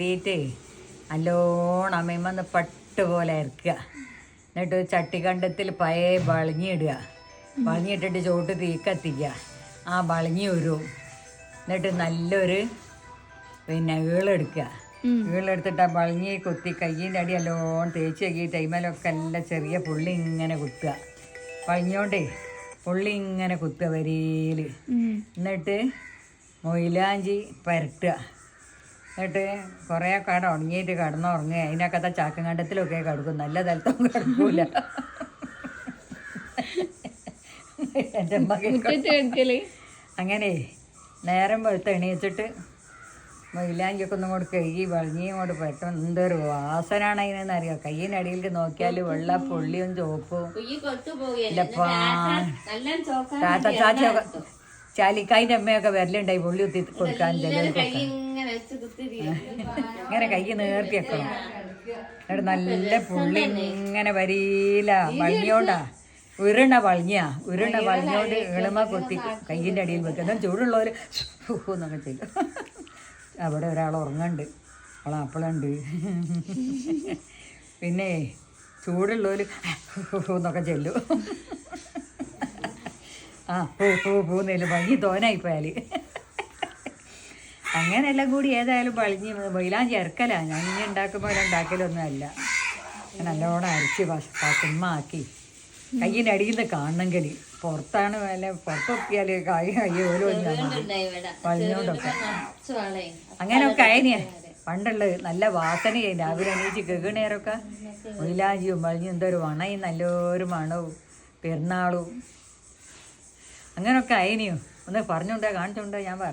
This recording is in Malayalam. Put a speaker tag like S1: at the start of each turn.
S1: തീറ്റേ നല്ലോണം അമ്മയമ്മന്ന് പട്ട് പോലെ ഇറക്കുക എന്നിട്ട് ചട്ടിക്കണ്ടത്തിൽ പഴയ വളഞ്ഞിടുക വളഞ്ഞിട്ടിട്ട് ചോട്ട് തീ കത്തിക്കുക. ആ വളഞ്ഞി വരും എന്നിട്ട് നല്ലൊരു പിന്നെ ഈളെടുക്കുക. ഈളെടുത്തിട്ട് ആ വളഞ്ഞി കൊത്തി കയ്യിന്റെ അടി നല്ലോണം തേച്ച് കഴുകി ടൈമിലൊക്കെ എല്ലാം ചെറിയ പുള്ളി ഇങ്ങനെ കുത്തുക. വളഞ്ഞോണ്ടേ പുള്ളി ഇങ്ങനെ കുത്തുക വരിയിൽ എന്നിട്ട് മൊയിലാഞ്ചി പരട്ടുക എന്നിട്ട് കുറേ കട ഉണങ്ങിയിട്ട് കിടന്നുറങ്ങുക അതിനകത്തെ ചാക്കങ്കണ്ടത്തിലൊക്കെ കിടക്കും. നല്ല തലത്തൊന്നും കിടക്കൂല. എന്റെ മകൻ അങ്ങനെ നേരം വെളുത്ത് എണീച്ചിട്ട് മൈലാഞ്ചിയൊക്കെ ഒന്നും കൂടെ കഴുകി വളഞ്ഞിയും കൂടെ പെട്ടെന്ന് എന്തൊരു വാസനാണ് അതിനെന്ന് അറിയാം? കയ്യിനടിയിൽ നോക്കിയാൽ വെള്ള പുള്ളിയും ചോപ്പും. താത്ത ചാലിക്കായിന്റെ അമ്മയൊക്കെ വരലുണ്ടായി പുള്ളി കുത്തി കൊടുക്കാൻ ചിലർക്കൊക്കെ ഇങ്ങനെ കൈ നേർത്തി എന്നിട്ട് നല്ല പുള്ളി ഇങ്ങനെ വരിയില്ല വളഞ്ഞോണ്ടാ ഉരുണ വളഞ്ഞാ ഉരുണ വളഞ്ഞോണ്ട് ഇളമ കൊത്തി കയ്യിന്റെ അടിയിൽ വെക്കുക എന്നാൽ ചൂടുള്ളവർ എന്നൊക്കെ ചെയ്യും. അവിടെ ഒരാൾ ഉറങ്ങുന്നുണ്ട് അവൾ അപ്പളുണ്ട്. പിന്നെ ചൂടുള്ളവർ എന്നൊക്കെ ചെല്ലും. ആ പൂ പൂ പൂന്നേലും ഭംഗി തോനായിപ്പോയാൽ അങ്ങനെ എല്ലാം കൂടി ഏതായാലും പളിഞ്ഞ് വെയിലാൻ ചേർക്കല. ഞാൻ ഇനി ഉണ്ടാക്കുമ്പോൾ ഉണ്ടാക്കലൊന്നും അല്ല ഞാൻ നല്ലോണം അരച്ച് പസുമ്മ ആക്കി കയ്യിന്റെ അടിയിൽ നിന്ന് കാണണമെങ്കിൽ പുറത്താണ് വല്ല പുറത്തൊത്തിയാൽ കൈ കയ്യോലും വളഞ്ഞോണ്ടൊക്കെ അങ്ങനെയൊക്കെ അയനിയ പണ്ടുള്ള നല്ല വാസനയായി. രാവിലെ എണീച്ച് കേൾക്കണേരൊക്കെ മൈലാഞ്ചിയും വളഞ്ഞും എന്തൊരു മണയും നല്ലൊരു മണവും പെരുന്നാളും. അങ്ങനെയൊക്കെ അയനിയും ഒന്ന് പറഞ്ഞുണ്ടോ കാണിച്ചുണ്ടോ ഞാൻ പറഞ്ഞു